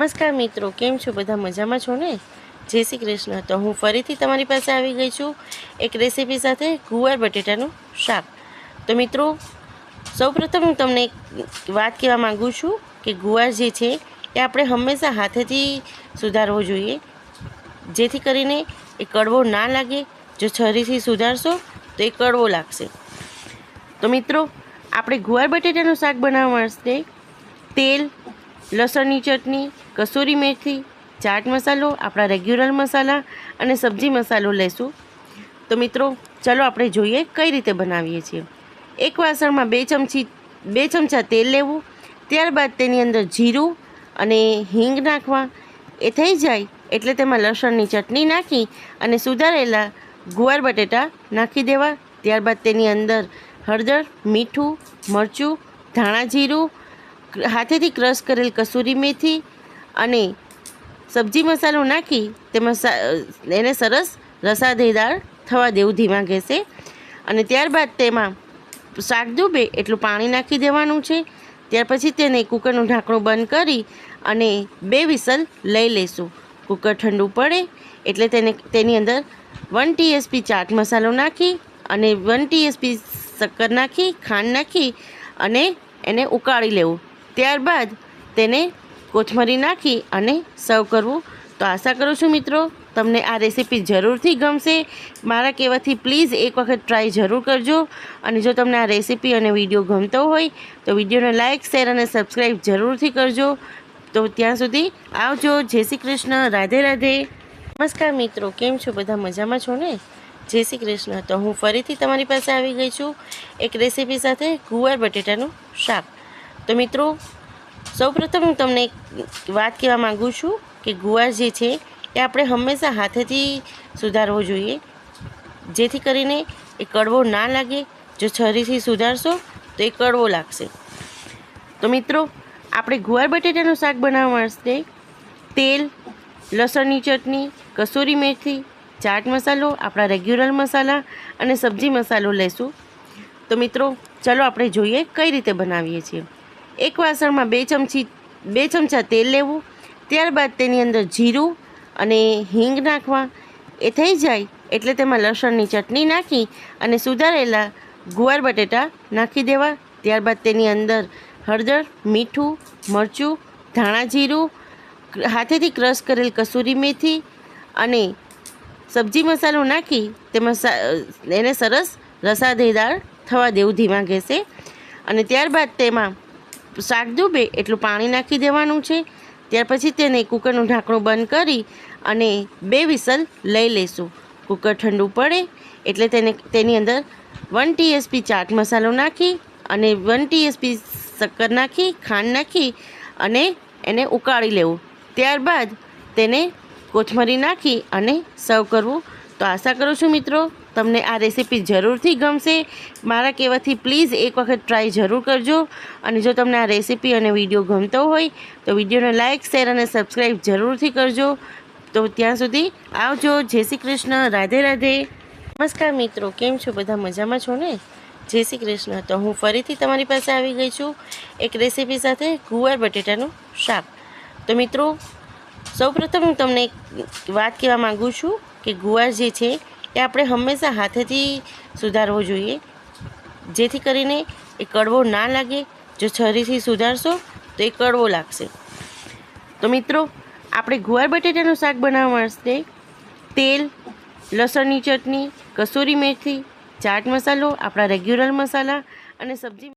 નમસ્કાર મિત્રો, કેમ છો? બધા મજામાં છો ને? જય શ્રી કૃષ્ણ. તો હું ફરીથી તમારી પાસે આવી ગઈ છું એક રેસીપી સાથે ગુવાર બટેટાનું શાક. તો મિત્રો, સૌપ્રથમ હું તમને એક વાત કહેવા માગું છું કે ગુવાર જે છે એ આપણે હંમેશા હાથેથી સુધારવો જોઈએ. જેથી કરીને એ કડવો ના લાગે. જો છરીથી સુધારશો તો એ કડવો લાગશે. તો મિત્રો, આપણે ગુવાર બટેટાનું શાક બનાવવા માટે તેલ, લસણની ચટણી કસૂરી મેથી, ચાટ મસાલો, આપણા રેગ્યુલર મસાલા અને સબ્જી મસાલો લેશું. તો મિત્રો, ચલો આપણે જોઈએ કઈ રીતે બનાવીએ છીએ. એક વાસણમાં બે ચમચી, બે ચમચા તેલ લેવું, ત્યારબાદ તેની અંદર જીરું અને હિંગ નાખવા. એ થઈ જાય એટલે તેમાં લસણની ચટણી નાખી અને સુધારેલા ગુવાર બટેટા નાખી દેવા. ત્યારબાદ તેની અંદર હળદર, મીઠું, મરચું, ધાણા જીરું, હાથેથી ક્રશ કરેલ કસૂરી મેથી અને સબ્જી મસાલો નાખી તેમાં એને સરસ રસાદેદાર થવા દેવું ધીમા ગેસે. અને ત્યારબાદ તેમાં શાક ડૂબે એટલું પાણી નાખી દેવાનું છે. ત્યાર પછી તેને કુકરનું ઢાંકણું બંધ કરી અને બે વિસલ લઈ લેશું. કુકર ઠંડુ પડે એટલે તેને, તેની અંદર વન ટીએસપી ચાટ મસાલો નાખી અને વન ટીએસપી શક્કર નાખી, ખાંડ નાખી અને એને ઉકાળી લેવું. ત્યારબાદ તેને કોથમરી નાખી અને સર્વ કરવું. તો આશા કરું છું મિત્રો, તમને આ રેસીપી જરૂરથી ગમશે. મારા કહેવાથી પ્લીઝ એક વખત ટ્રાય જરૂર કરજો. અને જો તમને આ રેસીપી અને વીડિયો ગમતો હોય, તો વિડીયોને લાઇક, શેર અને સબસ્ક્રાઈબ જરૂરથી કરજો. તો ત્યાં સુધી આવજો. જય શ્રી કૃષ્ણ. રાધે રાધે. નમસ્કાર મિત્રો, કેમ છો? બધા મજામાં છો ને? જય શ્રી કૃષ્ણ. તો હું ફરીથી તમારી પાસે આવી ગઈ છું. એક રેસીપી સાથે ગુવાર બટેટાનું શાક. તો મિત્રો સૌપ્રથમ હું તમને વાત કહેવા માગું છું કે ગુવાર જે છે, એ આપણે હંમેશા હાથેથી સુધારવો જોઈએ. જેથી કરીને એ કડવો ના લાગે. જો છરીથી સુધારશો, તો એ કડવો લાગશે. તો મિત્રો, આપણે ગુવાર બટેટાનું શાક બનાવવા માટે તેલ, લસણની ચટણી, કસૂરી મેથી, ચાટ મસાલો, આપણા રેગ્યુલર મસાલા અને સબ્જી મસાલો લેશું. તો મિત્રો, ચલો આપણે જોઈએ કઈ રીતે બનાવીએ છીએ. એક વાસણમાં બે ચમચી, બે ચમચા તેલ લેવું, ત્યારબાદ તેની અંદર જીરું અને હિંગ નાખવા. એ થઈ જાય એટલે તેમાં લસણની ચટણી નાખી અને સુધારેલા ગુવાર બટેટા નાખી દેવા. ત્યારબાદ તેની અંદર હળદર, મીઠું, મરચું, ધાણા જીરું હાથેથી ક્રશ કરેલ કસૂરી મેથી અને સબ્જી મસાલો નાખી તેમાં એને સરસ રસાદેદાર થવા દેવું ધીમા ગેસે. અને ત્યારબાદ તેમાં શાક ડૂબે એટલું પાણી નાખી દેવાનું છે. ત્યાર પછી તેને કુકરનું ઢાંકણું બંધ કરી અને બે વિસલ લઈ લેશું કુકર ઠંડુ પડે એટલે તેને, તેની અંદર વન ટીએસપી ચાટ મસાલો નાખી અને વન ટીએસપી શક્કર નાખી, ખાંડ નાખી અને એને ઉકાળી લેવું. ત્યારબાદ તેને કોથમરી નાખી અને સર્વ કરવું. તો આશા કરું છું મિત્રો તમને આ રેસીપી જરૂરથી ગમશે. મારા કહેવાથી પ્લીઝ એક વખત ટ્રાય જરૂર કરજો. અને જો તમને આ રેસીપી અને વીડિયો ગમતો હોય, તો વિડીયોને લાઇક, શેર અને સબસ્ક્રાઈબ જરૂરથી કરજો. તો ત્યાં સુધી આવજો. જય શ્રી કૃષ્ણ. રાધે રાધે. નમસ્કાર મિત્રો. કેમ છો? બધા મજામાં છો ને? જય શ્રી કૃષ્ણ. તો હું ફરીથી તમારી પાસે આવી ગઈ છું એક રેસીપી સાથે, ગુવાર બટેટાનું શાક. તો મિત્રો, સૌપ્રથમ હું તમને વાત કહેવા માગું છું કે ગુવાર જે છે એ આપણે હંમેશા હાથેથી સુધારવો જોઈએ. જેથી કરીને એ કડવો ના લાગે. જો છરીથી સુધારશો તો એ કડવો લાગશે. તો મિત્રો, આપણે ગુવાર બટેટાનું શાક બનાવવા માટે તેલ, લસણની ચટણી, કસૂરી મેથી, ચાટ મસાલો, આપણા રેગ્યુલર મસાલા અને સબ્જી